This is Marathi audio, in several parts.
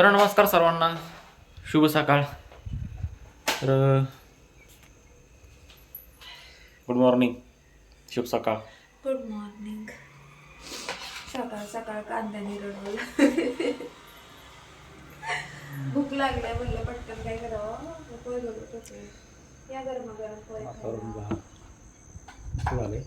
तर नमस्कार सर्वांना. शुभ सकाळ. तर गुड मॉर्निंग शुभ सकाळ. गुड मॉर्निंग सकाळ सकाळ कांद्याने रडवलं भूक लागल्या म्हणलं पटकन काय करावं? पोहे बघत होते या गरम गरम पोहे. झाले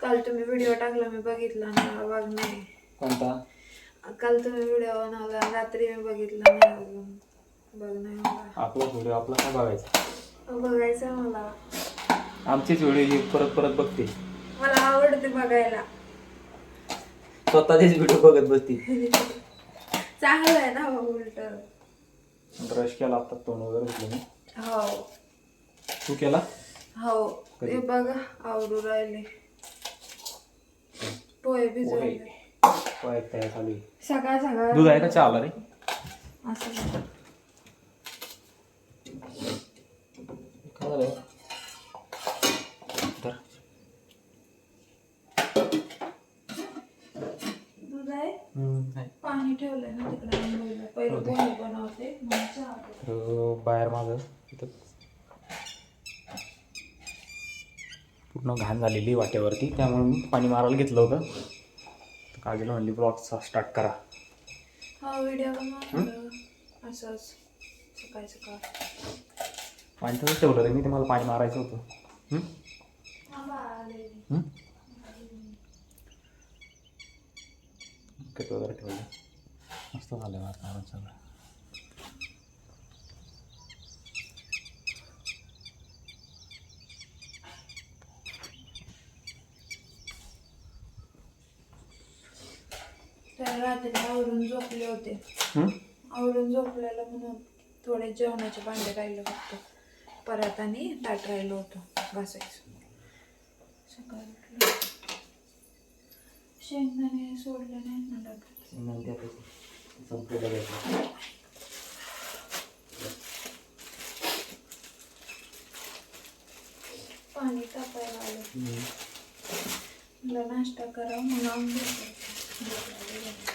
काल तुम्ही व्हिडिओ टाकला मी बघितला ना बघ नाही कोणता? काल तुम्ही व्हिडिओ बनवला रात्री मी बघितला नाही अजून. बघ नाही मला. आपला व्हिडिओ आपला काय बघायचा? बघायचं आहे मला. आमचीच व्हिडिओ ही परत परत बघते. मला आवडते बघायला. स्वतःचेच व्हिडिओ बघत बसते. चांगलं आहे ना उलट. ब्रश केला आता तोंड वगैरे धुतलं मी हो. तू केला? हो. कधी? ते बघा आवडू राहिले. पोहे भिजवले. चालू आहे? सकाळ सकाळ दूध आहे का रे? असं बघा. काय झालं? तर दूध आहे? नाही. पाणी ठेवलंय ना तिकडे आंघोळीला पहिलं पोहे बनवते मग चहा. तर बाहेर माझं पूर्ण घाण झालेली वाट्यावरती त्यामुळे मी पाणी मारायला घेतलं होतं. काजीला म्हणली ब्लॉगचा स्टार्ट करा. हा व्हिडिओ असंच सकाळ सकाळ. पाणी तसंच ठेवलं रे मी ते मला पाणी मारायचं होतं. वगैरे ठेवलं मस्त झालं वातावरण सगळं. तर रात्री आवरून झोपले होते हं? आवरून झोपलेलं म्हणून थोडे जेवणाचे भांडे राहिले फक्त परत आणि ताट राहिलं होतं घासायचं सकाळी उठलं शेंगदाणे सोडले नाही ना डब्यात नंतर. पाणी तापायला आलं हं. मला नाश्ता करा आंघोळ करायची.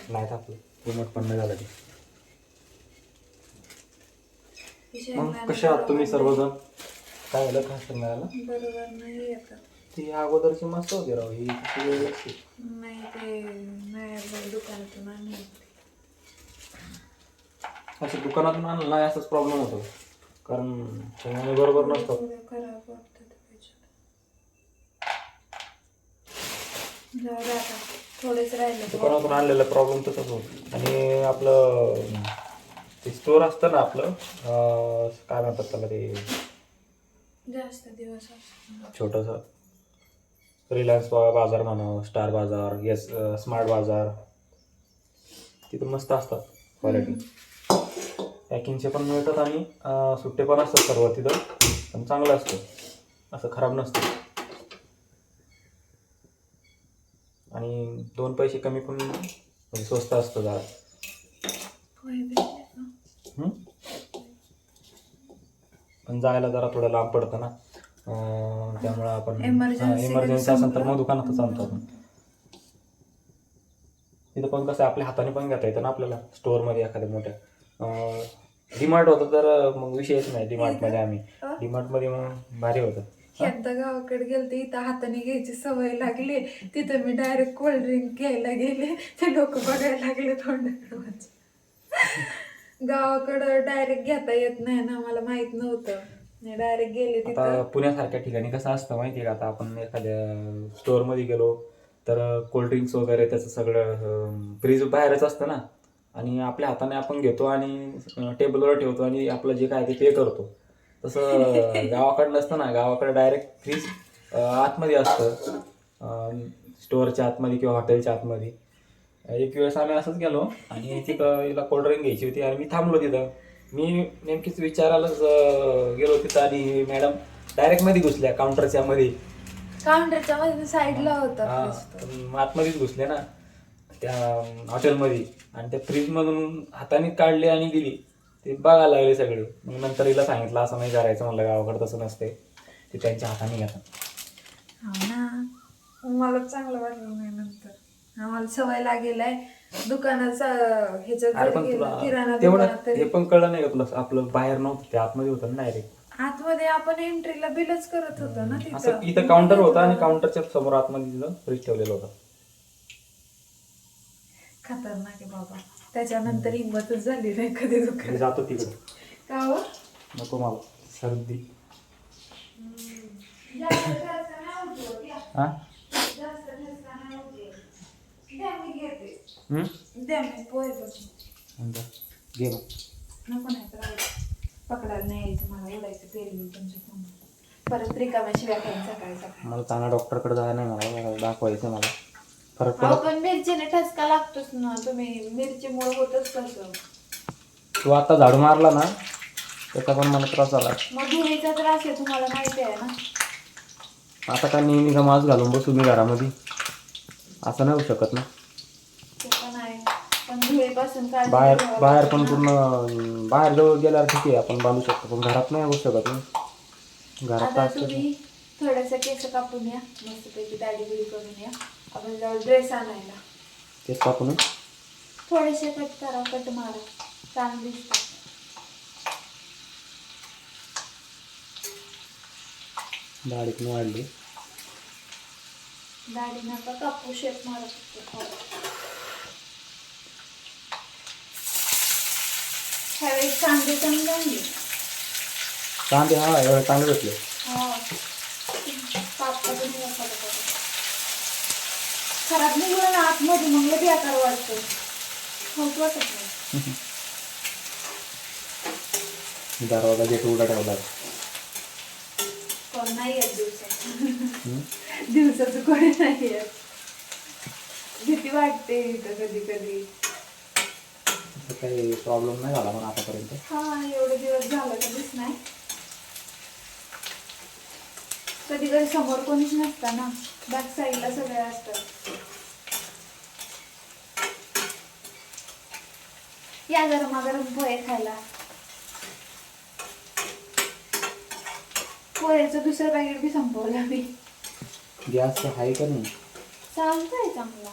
नाही तापलं रिमोट पण नाही झालं ते. मग कसे आहात तुम्ही सर्वजण? काय झालं? काय मिळालं? बरोबर नाही ती अगोदरची मस्त होती राव. ही किती वेळ लागते. नाही ते नाही दुकानातून आणली दुकानातून आणलं नाही असाच प्रॉब्लेम होतो. कारण शेंगदाणे बरोबर नसतात थोडं खराब वाटतं त्याच्यात. जाऊ दे आता. थोडेच राहिले. दुकानातून आणलेला प्रॉब्लेम तसंच होतो. आणि आपलं ते स्टोर असतं ना आपलं अं, काय म्हणतात त्याला ते? जास्त दिवस असतात छोटंसं. रिलायन्स बा- बाजार म्हणा स्टार बाजार येस स्मार्ट बाजार. तिथं मस्त असतात क्वालिटी पॅकिंगचे पण मिळतात आणि अं, सुट्टे पण असतात सर्व तिथं. पण चांगलं असतं. असं खराब नसतं. आणि दोन पैसे कमी पण म्हणजे स्वस्त असतं जरा? हं? पण जायला जरा थोडं लांब पडतं ना. अं, त्यामुळं आपण Emergency इमर्जन्सी असेल तर. मग दुकानातच आणतो आपण. तिथं पण कसं आहे, आपल्या हाताने पण घेता येतं ना आपल्याला. स्टोअरमध्ये एखाद्या मोठ्या. डीमार्ट होतं तर मग विषयच नाही. डीमार्टमध्ये आम्ही. अं? डीमार्टमध्ये मग भारी होतं. एकदा गावाकडे गेलते इथं हाताने घ्यायची सवय लागली. तिथं मी डायरेक्ट कोल्ड्रिंक घ्यायला गेले. ते लोक बघायला लागले तोंडाकडे गावाकडं डायरेक्ट घेता येत नाही ना मला माहीत नव्हतं. डायरेक्ट गेले आता तिथं. पुण्यासारख्या ठिकाणी कसं असतं माहिती आहे का? आता आपण एखाद्या स्टोअरमध्ये गेलो तर कोल्ड्रिंक्स वगैरे त्याचं सगळं फ्रीज बाहेरच असतं ना. आणि आपल्या हाताने आपण घेतो आणि टेबलवर ठेवतो आणि आपलं जे काय ते पे करतो. तसं गावाकडं नसतं ना गावाकडे डायरेक्ट फ्रीज आतमध्ये असतं. स्टोअरच्या आतमध्ये किंवा हॉटेलच्या आतमध्ये. एक वेळेस आम्ही असंच गेलो आणि तिथं हिला कोल्ड्रिंक घ्यायची होती आणि मी थांबलो तिथं. मी नेमकीच विचारायलाच गेलो तिथं आणि मॅडम डायरेक्टमध्ये घुसल्या काउंटरच्या मध्ये. काउंटरच्या मध्ये साईडला होता आतमध्येच घुसले ना त्या हॉटेलमध्ये आणि त्या फ्रीजमधून हाताने काढली आणि दिली. ते बघायला लागले सगळे. मग नंतर हिला सांगितलं असं नाही करायचं म्हणलं गावाकडे तसं नसते. ते त्यांच्या हाताने घेतात. हो ना. मला चांगलं वाटलं नाही नंतर. आम्हाला सवय लागेल आहे दुकानाचा ह्याच्यात अरे जरी पण गेलं, तुला किराणा तेवढं दुकानात हे पण कळलं नाही का तुला? आपलं बाहेर नव्हतं ते आतमध्ये होतं ना डायरेक्ट आतमध्ये आपण एंट्रीला बिलच करत होतो ना असं इथं काउंटर होता आणि काउंटरच्या समोर आतमध्ये तिथं फ्रीज ठेवलेलं होतं. खतरनाक आहे बाबा. त्याच्यानंतर हिंमतच झाली नाही कधी मी दुकान जातो तिकडे. का हो? नको मला सर्दी. हो. हा? नाही होत. द्या मी घेते. हम्म? द्या मी पोहे बघू नंतर घे मग नको नाही तर राहू दे. पकडायला नाही यायचं मला. उडायचं पेरली तुमच्या फोन परत रिकाम्या शिव्या खाईन सकाळी सकाळी. मला चांगला डॉक्टरकडे जायला नाही मला. मला दाखवायचं मला. फरक अहो पडत पण मिरचीने ठसका लागतोच ना. तुम्ही मिरचीमुळे होतच तसं. तू आता झाडू मारला ना त्याचा पण मला त्रास झाला. मग धुळीचा त्रास आहे तुम्हाला माहिती आहे ना. आता काय नेहमी का मास्क घालून बसू मी घरामध्ये. असं नाही होऊ शकत ना. ते पण आहे. पण धुळीपासून काळजी बाहेर घ्यावं बाहेर लागते पण ना. पूर्ण अं, बाहेर जवळ गेल्यावर ठीक आहे? आपण बांधू शकतो पण घरात नाही होऊ शकत ना. घरात तर आता असतं तुम्ही थोडंसं केस कापून या. मस्तपैकी दाढी बिडी करून या. आपण जाऊ ड्रेस आणायला. तेच कापून थोडेसे कट करा कट मारा. चांगली दिसतात दाढी पण वाढली. दाढी नका कापू शेप मारा फक्त. ह्यावेळेस कांदे चांगले आणले कांदे हा एवढे चांगले भेटले. हा. कापता पण खराब निघलं ना आतमध्ये मग लगे आकार वाटतो होत वाटत नाही दरवाजा गेट उघडा ठेवला. कोण नाही येत दिवसात? दिवसाचं कोणी नाही येत. भीती वाटते इथं कधी कधी. काही प्रॉब्लेम नाही झाला पण आतापर्यंत. हा एवढे दिवस झालं कधीच नाही. कधी कधी समोर कोणीच नसतं ना. बॅक साईडला सगळे असतात. या गरमा गरम पोहे खायला. पोह्याचं दुसरं पॅकेट बी संपवलं मी. गॅस आहे का नाही? चालतंय चांगला.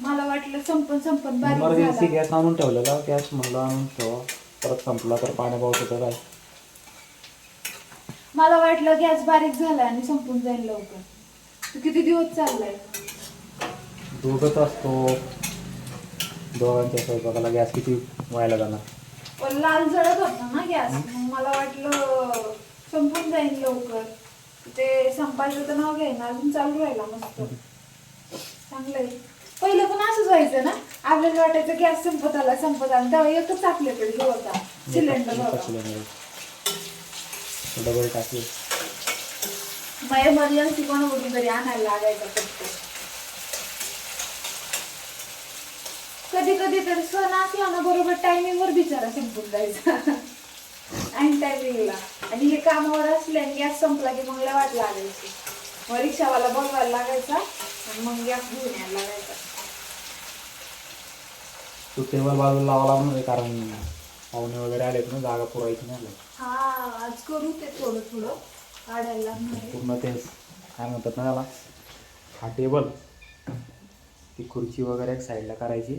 मला वाटलं संपून संपून बारीक इमर्जन्सी झाला गॅस आणून ठेवलेला. गॅस म्हणलं आणून ठेवा. परत संपला तर पाण्या पावसाचं काय? मला वाटलं गॅस बारीक झाला आणि संपून जाईल लवकर. तो किती दिवस चाललाय? दोघंच असतो. दोघांच्या स्वयंपाकाला गॅस किती व्हायला जाणार पण लाल जळत होता ना गॅस. मग मला वाटलं संपून जाईल लवकर. ते संपायचं तर नाव घेईना अजून चालू राहिला मस्त. चांगलंय. पहिलं पण असंच व्हायचं ना. आपल्याला वाटायचं गॅस संपत आला संपत आला. तेव्हा एकच आपल्याकडे हे होता सिलेंडर होता. डबल टाकी मग इमर्जन्सी कोण कुठून तरी आणायला लागायचा फक्त कधी कधी तर सण असला ना बरोबर टायमिंग वर बिचारा संपून जायचा. टायमिंगला आणि हे कामावर असले आणि गॅस संपला की मग वाट लागायची. मग रिक्षावाला बोलवायला लागायचा आणि मग गॅस घेऊन यायला लागायचा. तू टेबल बाजूला लावा लागणार आहे कारण पाहुणे वगैरे आलेत ना जागा पुरायची नाही. हा आज करू ते थोडं थोडं. काढायला लागणार आहे. पूर्ण तेच काय म्हणतात ना त्याला? हा टेबल ती खुर्ची वगैरे एक साईडला करायची.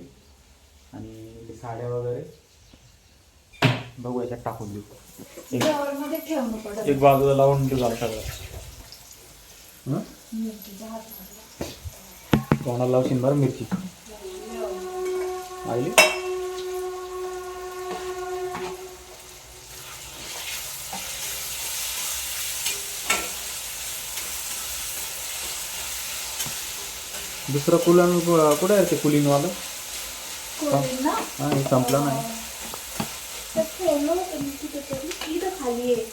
आणि साड्या वगैरे बघू याच्यात टाकून देऊ. एक एक बाजूला लावून देऊ झालं सगळं. तोंडाला लावशील बरं मिरची? आली दुसरं कुलन कुठं आहे ते कुलिनवालं कोळी ना हा हे संपलं नाही. तर खाली आहे.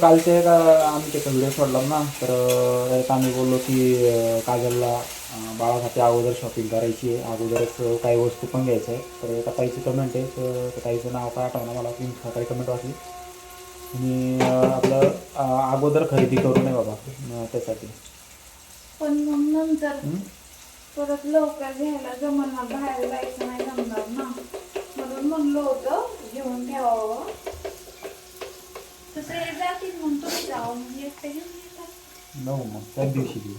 कालच्या एका आम्ही त्याचा व्हिडिओ सोडला ना तर त्यात आम्ही बोललो की काजलला बाळासाठी अगोदर शॉपिंग करायची आहे. अगोदरच काही वस्तू पण घ्यायचं आहे. तर एका ताईची कमेंट आहे तर ताईचं नाव काय आठवणं मला? ती सकाळी कमेंट वाचली. आणि आपलं अगोदर खरेदी करू नये बाबा त्यासाठी. पण मग नंतर? परत लवकर घ्यायला जमणार बाहेर जायचं नाही जमणार ना. म्हणून म्हणलं होतं घेऊन ठेवावं. तसं हे जातील मग तुम्ही जाऊ मग एकटे घेऊन येतात नऊ मग त्याच दिवशी घेऊ.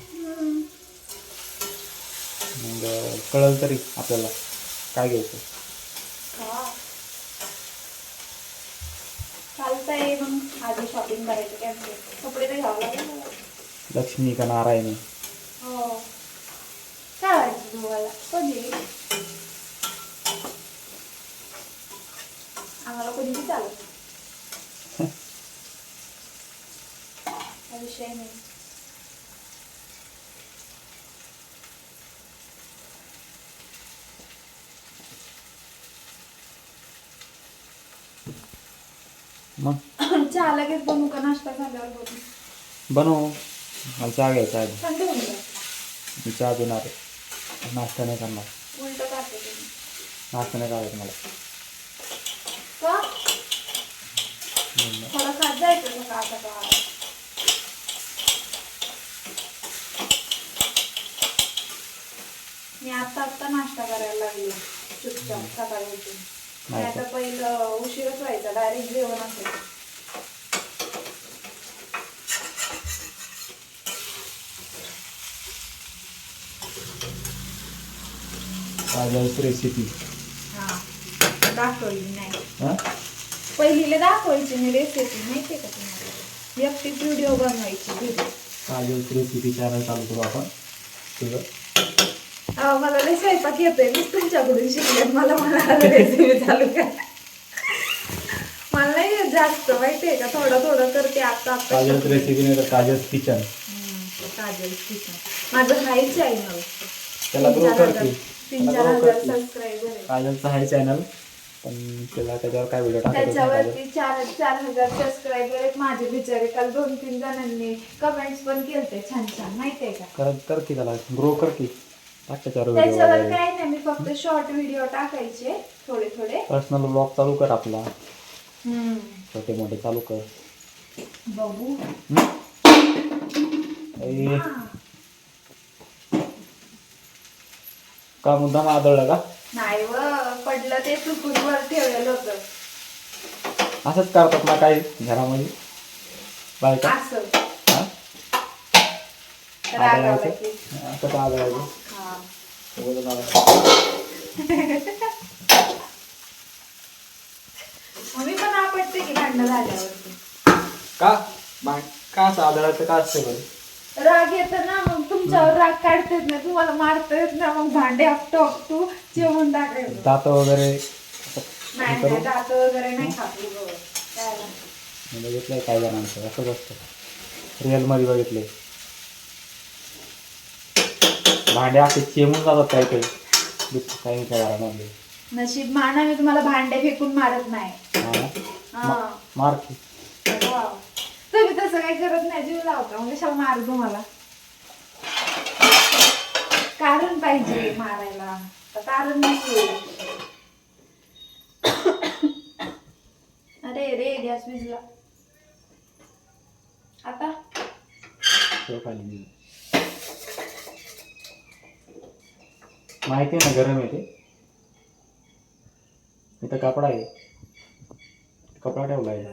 मग कळलं तरी आपल्याला काय घ्यायचं. हा. चालतंय मग? आधी शॉपिंग करायचं कॅन्सल कपडे तर घ्यावं लागेल. लक्ष्मी का नारायणी हो. काय तुम्हाला? कधी? आम्हाला कधी चालत विषय नाही. मग? चहा लगेच बनवू का? नाश्ता झाल्यावर बनवू. बनव. मला चहा घ्यायचा आहे. थंड होऊन जाईल. मी चहा पिणार आहे. नाश्ता नाही करणार. उलट टाकते तुम्ही. नाश्ता नाही करायचं मला. का? थोडं खात जायचं सकाळ मी आता आता नाश्ता करायला लागले. चुपचाप सकाळी उठून. नाही तर पहिलं उशीरच व्हायचा डायरेक्ट जेवण असेल. काजलची रेसिपी हा दाखवली नाही. हां? पहिलीला दाखवायची मी रेसिपी माहिती का तुम्हाला? एकटीच व्हिडिओ बनवायची काजलची रेसिपी चॅनल चालू करू आपण. तुझं? मला लय स्वयंपाक येतोय. मीच तुमच्याकडून शिकले. मला मला रेसिपी चालू मला नाही येत जास्त माहितीये का? थोडं थोडं करते आता आता काजलची रेसिपी नाही तर काजल किचन हम्म, काजल किचन माझं हाय चॅनल त्याला तीन ग्रो चार करते. हजार तीन त्याला चार grow हजार करते. सबस्क्रायबर आहे काजलचं आहे चॅनल पण त्याला त्याच्यावर काय व्हिडिओ टाकायचं काजल त्याच्यावरती चार चार हजार सबस्क्रायबर आहेत माझे बिचारे. काल दोन तीन जणांनी कमेंट्स पण केलते छान छान माहितीये का? कर कर की त्याला. ग्रो कर त्याच्यावर व्हिडिओ काय नाही मी फक्त शॉर्ट व्हिडिओ टाकायचे थोडे थोडे. पर्सनल ब्लॉग चालू कर आपला. छोटे मोठे चालू कर. बघू. ए, का मुद्दाम आदळला का? नाही व पडलं ते चुकून वर ठेवलेलं होतं. असंच करतात ना काही घरामध्ये? बायका? असं. हा? रागावला आदळायचं? की असं का आदळायचं? हा उगाचच आदळायचं. मग मी पण आपटते की भांडणं झाल्यावरती? का? का असं आदळायचं का असते बरं? राग येत ना मग. तुमच्यावर राग काढता येत नाही तुम्हाला मारता येत नाही मग भांडे आपटो आपटू जेवण टाकायचं दात वगैरे? नाही नाही. दात वगैरे नाही खात बरोबर त्याला मी बघितलंय काही जणांचं. असंच असतं. रिअलमध्ये बघितले भांडे असे चेमून जातात काही काही दुसरं काही काय घरामध्ये नशीब माना मी तुम्हाला भांडे फेकून मारत नाही. हा? हा. मार की. वाव. तुम्ही तसं काही करत नाही जीव लावता. मग कशाला मार तुम्हाला. कारण पाहिजे मारायला. तर कारण नाही अरे रे गॅस विजला. आता? ठेव खाली. माहिती आहे ना गरम आहे ते. इथं कपडा आहे. कपडा ठेवला आहे.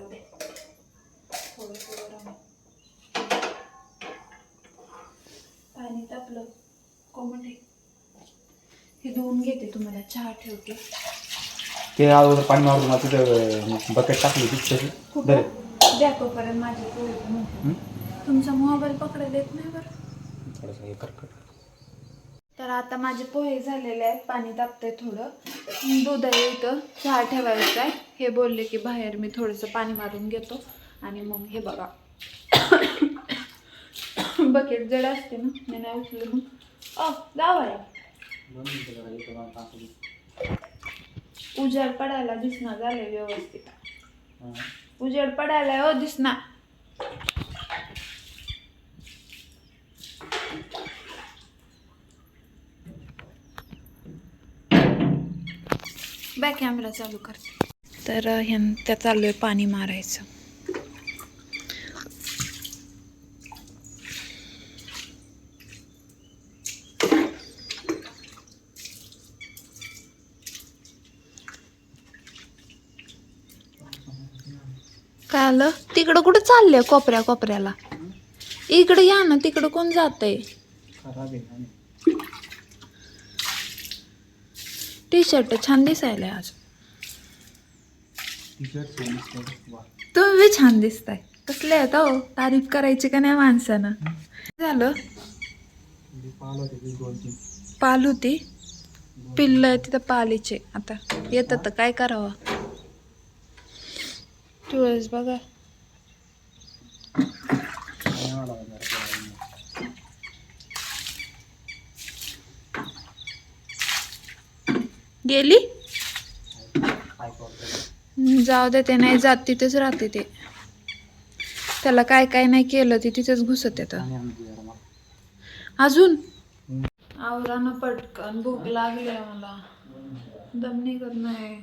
पाणी तापलं. कोमट आहे. हे धुवून घेते तुम्हाला. चहा ठेवते. ते अगोदर पाणी मारून मला तिथं बकेट टाकली तिथं. तशी कुठं? दे द्या तोपर्यंत माझी पोळी म्हणते हं? तुमचा मोबाईल पकडायला येत नाही बरं. थोडंसं हे कर कर. तर आता माझे पोहे झालेले आहेत. पाणी तापतंय थोडं. दूध आहे इथं. चहा ठेवायचा आहे. हे बोलले की बाहेर मी थोडंसं पाणी मारून घेतो. आणि मग हे बघा. बकेट जड असते ना? मी नाही उचलं मग अ जावाया दोन उजेड पडायला दिसना झाले व्यवस्थित. उजाड उजेड पडायला हो दिसना. बॅक कॅमेरा चालू करते तर ह्या त्या चालू आहे पाणी मारायचं. का झालं तिकडं कुठं चाललंय कोपऱ्या कोपऱ्याला इकडे या ना तिकडं कोण जातंय? खराब आहे ना टी शर्ट छान दिसायला आज. तुम्ही बी छान दिसताय. कसले आहेत हो? तारीफ करायची का नाही माणसानं? झालं. पाल होते. पिल्ल आहे तिथं पालीचे. आता येतात तर काय करावं? तुळस बघा नाही मला जरा करायला. गेली? जाऊ दे ते नाही जात तिथेच राहते ते. त्याला काय काय नाही केलं ते तिथेच घुसत येतं अजून? आवरानं पटकन भूक लागली आहे मला. दम निघत नाही.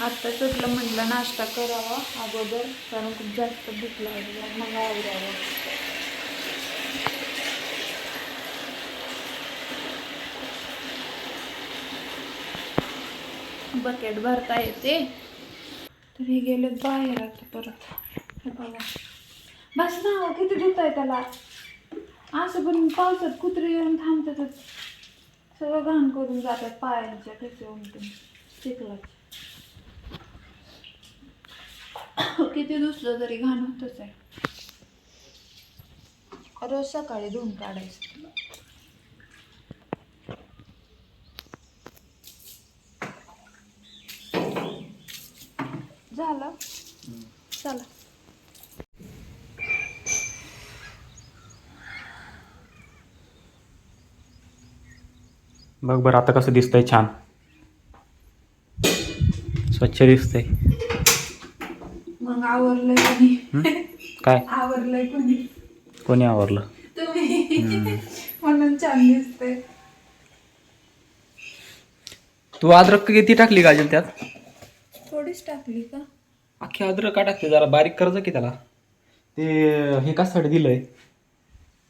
आत्ता सुटलं म्हटलं नाश्ता करावा अगोदर कारण खूप जास्त भूक लागली मला मग आवरावं. बकेट भरता येते. तर हे गेले बाहेर आता परत. हे बघा. बस ना किती धुत आहे त्याला? असं पण पावसात कुत्रे येऊन थांबतातच सगळं घाण करून जातात पायांच्या ठेचे उमटून चिखलात. किती दुसलं तरी घाण होतच आहे. रोज सकाळी धुवून काढायचं. झालं. चला. बघ बरं आता कसं दिसतंय छान. स्वच्छ दिसतंय. मग आवरलंय कोणी? काय? आवरलंय कोणी? कोणी आवरलं? तुम्ही. म्हणून छान दिसतंय. तू अद्रक किती टाकली गाजल त्यात? थोडीच टाकली का? अख्खी अद्रक का टाकते? जरा बारीक कर्ज की त्याला. ते हे कशासाठी दिलंय?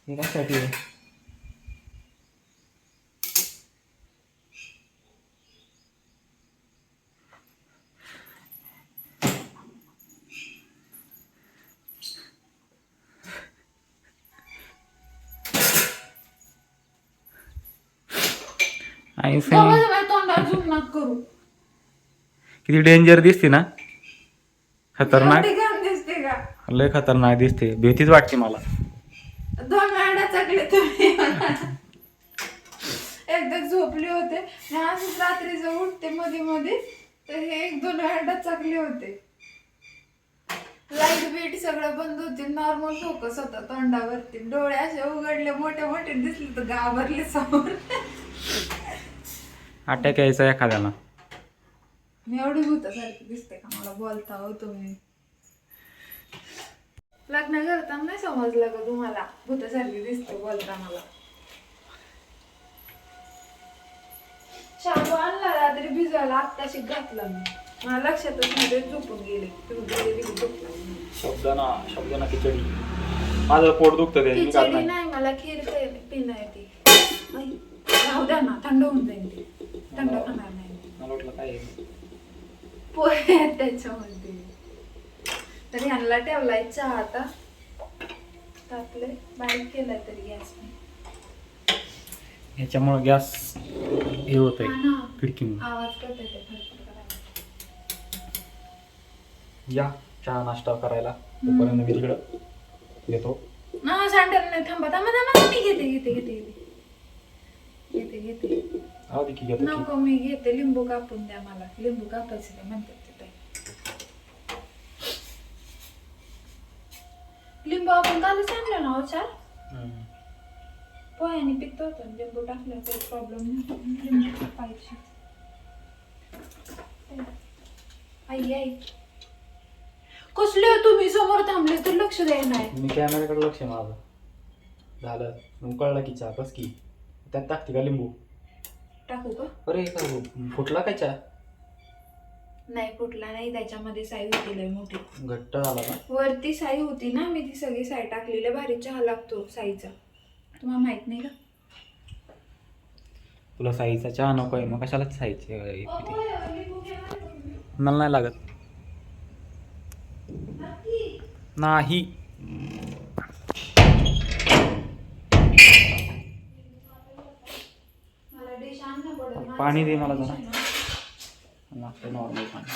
हे कशासाठी आहे? आणि गव्हा तोंडावर झुम नका करू. किती डेंजर दिसते ना? खतरनाक. दिसते का? लय खतरनाक दिसते. भीतीच वाटते मला. दोन वेळा चकले तुम्ही एकदा झोपले होते. आणि असंच रात्रीचं उठते मध्ये मध्ये तर हे एक दोन वेळा चकले होते. लाइट बीट सगळं बंद होते. नॉर्मल फोकस होता तोंडावरती. डोळे असे उघडले मोठे मोठे दिसले तर घाबरले समोर. अटॅक यायचा एखाद्याला. मी एवढी भूतासारखी दिसते का? मला बोलता हो तुम्ही. लग्न करताना नाही समजलं का तुम्हाला? भूतासारखी दिसते बोलता मला. शाबू आणला रात्री भिजवायला आत्ताशी घातला मी. मला लक्षातच नाही ते झोपून गेले. तू गेली की झोपला? मी. शब्दाना शब्दाना खिचडी. माझं पोट दुखतं ते मी खात खिचडी नाही. नाही मला खीर ते पिणं येते आई, राहू द्या ना थंड होऊन जाईल ते. थंड खाणार नाही. मला वाटलं काय आहे. पोहे आहेत त्याच्यामध्ये. तर ह्यांना ठेवलाय चहा आता. टाकले बारीक केलाय तरी गॅस ह्याच्यामुळं गॅस हे होतंय खिडकीमुळे. आवाज करते ते भरपूर करायला. या चहा नाश्ता करायला. तोपर्यंत मी तिकडं येतो. ना सँडल नाही. थांबा थांबा थांबा. मी घेते घेते घेते घेते. घेते घेते. दे की घेतो की? नको मी घेते. लिंबू कापून द्या मला. लिंबू कापायचे ते म्हणतात लिंबू आपण कालच आणलं ना हो चार? हम्म. पोह्याने पित्त होतं लिंबू टाकलं काही प्रॉब्लेम नाही लिंबू कापायचे. आई आई. कसले हो तुम्ही? समोर थांबले तर लक्ष द्याय नाही मी कॅमेऱ्याकडे लक्ष आहे माझं. झालं. मग कळलं की चहा बस की. त्यात टाकते का लिंबू? टाकू का? अरे का फुटला काय चहा? नाही फुटला नाही. त्याच्यामध्ये साई होती लय मोठी. घट्ट झाला का? वरती साई होती ना. मी ती सगळी साई टाकलेली. भारी चहा लागतो साईचा. तुम्हाला माहीत नाही का? तुला साईचा चहा नको आहे मग कशाला साईची मला नाही लागत. नाही मला डिश आणणं पडेल पाणी दे मला जरा. लागतं नॉर्मल पाणी.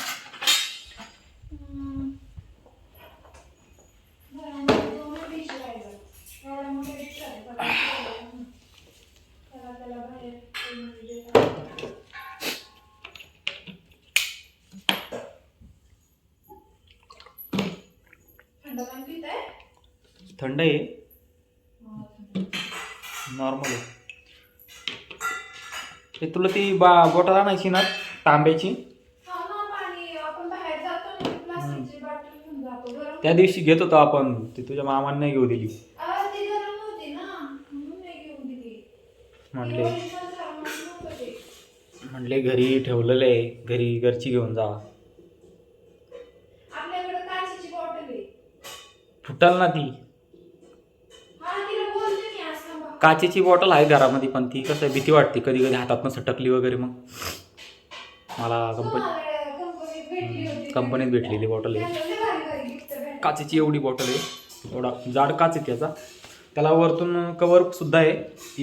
थंड आहे. नॉर्मल आहे ते तुला ती बा बॉटल आणायची ना तांब्याची? हा त्या दिवशी घेत होतो आपण. ती तुझ्या मामाने नाही घेऊ दिली. म्हणले. म्हणले घरी ठेवलेलं आहे. घरी घरची घेऊन जा. फुटाल ना ती हा तिला बोलते मी आज थांबा. काचेची बॉटल आहे घरामध्ये पण ती कसं भीती वाटते. कधी कधी हातातनं सटकली वगैरे मग. मला कंपनी तुम्हाला कंपनीत भेटलेली बॉटल आहे. काचेची एवढी बॉटल आहे. एवढा जाड काच आहे त्याचा. त्याला वरतून कवर सुद्धा आहे.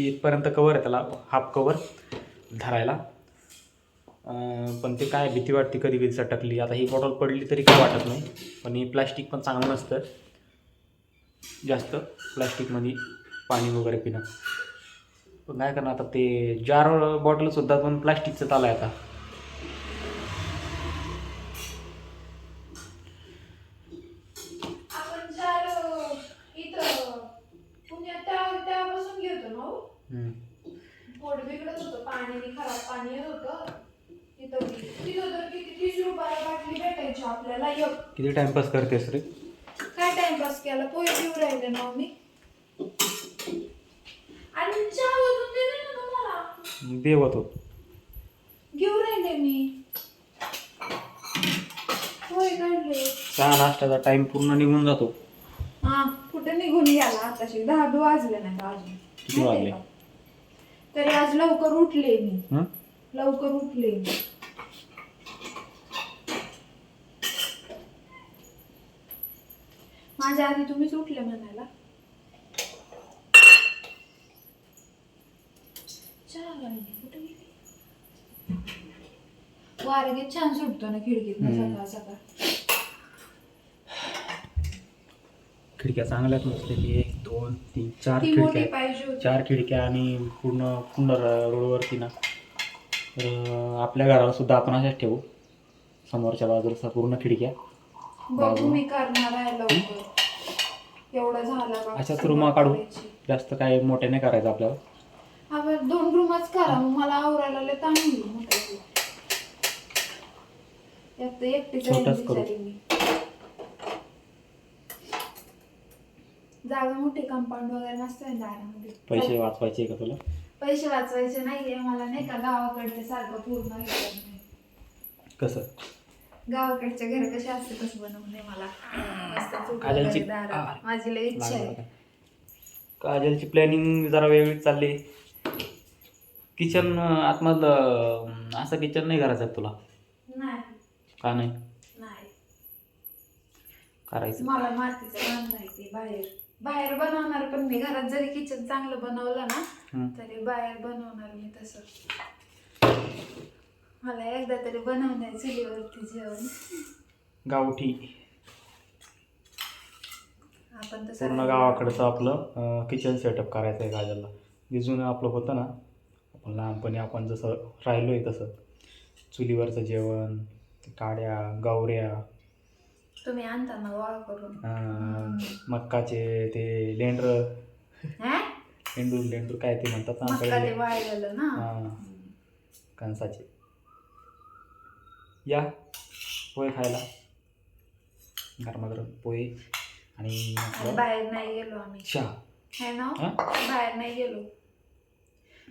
इथपर्यंत कवर आहे त्याला हाफ कवर धरायला. पण ते काय भीती वाटते कधी कधी सटकली. आता ही बॉटल पडली तरी काय वाटत नाही. पण हे प्लॅस्टिक पण चांगलं नसतं. जास्त प्लॅस्टिकमध्ये पाणी वगैरे पिणं. पण काय करणार आता ते जार बॉटलसुद्धा पण प्लॅस्टिकचं आलं आहे आता. हो? किती टाइमपास करतेस रे? काय टाइमपास केला? पोहे घेऊन राहिले ना मी आणि चहा ओतून दिले ना देवत होत. घेऊन राहिले मी. पोहे काढले. चहा नाश्त्याचा टाइम पूर्ण निघून जातो. हा कुठे निघून गेला? आताशी दहा बी वाजले नाही अजून. किती माहितीये वाजले? का? तरी आज लवकर उठले मी. हं? लवकर उठले मी. माझ्या आधी तुम्हीच उठले म्हणायला. चहा गाळली, कुठे गेली? वारा किती छान सुटतो ना खिडकीत. सकाळ सकाळ. खिडक्या चांगल्यात नसले की एक दोन तीन चार ती मोठी खिडक्या पाहिजे होती. चार खिडक्या आणि पूर्ण पूर्ण र- रोडवरती ना. तर आपल्या घराला सुद्धा आपण अशाच ठेवू. समोरच्या बाजूला पूर्ण खिडक्या. बघू मी करणार आहे लवकर. एवढं झालं का अशाच रूमा काढू. जास्त काय मोठे नाही करायचं आपल्याला. आपण दोन रूमच करा मग मला आवरायला लय ताण होईल मोठं. एक तर एकटीच आहे छोटाच करू. बिचारी मी जागा मोठी कंपाऊंड वगैरे मस्त आहे दारामध्ये पैसे वाचवायचे का तुला पैसे वाचवायचे नाहीये मला नाही का गावाकडचे सारखं पूर्ण हे करणं. कसं गावाकडच्या घर कसे असते कसं बनवणे मला मस्त काजलची-. माझी लय इच्छा आहे? काजलची प्लॅनिंग जरा वेगळी चालली किचन आतमधलं असं किचन नाही करायचं तुला? नाही. का नाही? नाही. करायचं. मला मातीचं बांधायचे बाहेर. बाहेर बनवणार पण मी. घरात जरी किचन चांगलं बनवलं ना हं. तरी बाहेर बनवणार मी तसं. मला एकदा तरी बनवणार चुलीवरती जेवण. गावठी. आपण तसं पूर्ण गावाकडचं आपलं किचन सेटअप करायचं आहे काजलला जे जुनं आपलं होतं ना लहानपणी आपण जसं राहिलो आहे तसं. चुलीवरचं जेवण काड्या गवऱ्या. तुम्ही आणता ना गोळा करून. अं, मक्काचे ते लेंडर. हा? लेंडूर लेंडूर काय ते म्हणतात ना मक्का ते आमच्याकडे वाळलेलं ना? हां. कणसाचे. या पोहे खायला. गरमागरम पोहे आणि आणि आपलं बाहेर नाही गेलो आम्ही. चहा. है ना? हा? बाहेर नाही गेलो.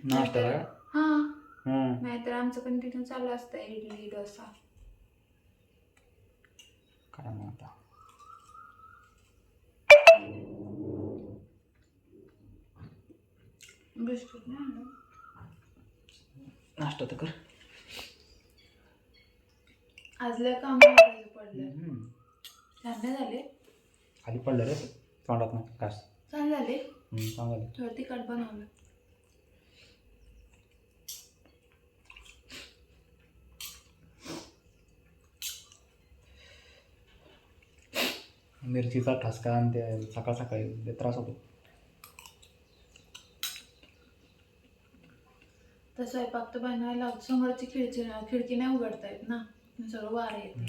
नाश्त्याला का हा. हम्म. नाहीतर आमचं पण तिथून चालू असतं इडली डोसा. काय म्हणता बिस्किट नाही आणलं. नाश्ता तर कर. आज लय काम करायचं पडलं. हम्म. थंड झाले. खाली पडलं रे. तोंडात ना घास. छान झाले. हम्म, चांगलं झालं. थोडं तिखट बनवलं. मिरचीचा ठसका आणि ते सकाळ सकाळी त्रास होतो. तर स्वयंपाक तर बनवायला समोरची खिडकी खिडकी नाही उघडता येत ना. सगळं वारं येते.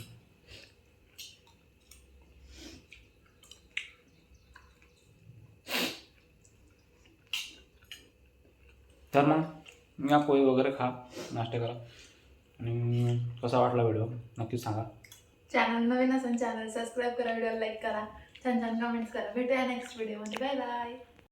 तर मग या पोळी वगैरे खा नाश्ता करा. आणि कसा वाटला व्हिडिओ नक्कीच सांगा. चॅनल नवीन असेल चॅनल सबस्क्राईब करा व्हिडिओ लाईक करा. छान छान कमेंट्स करा. भेटूया नेक्स्ट व्हिडिओमध्ये बाय बाय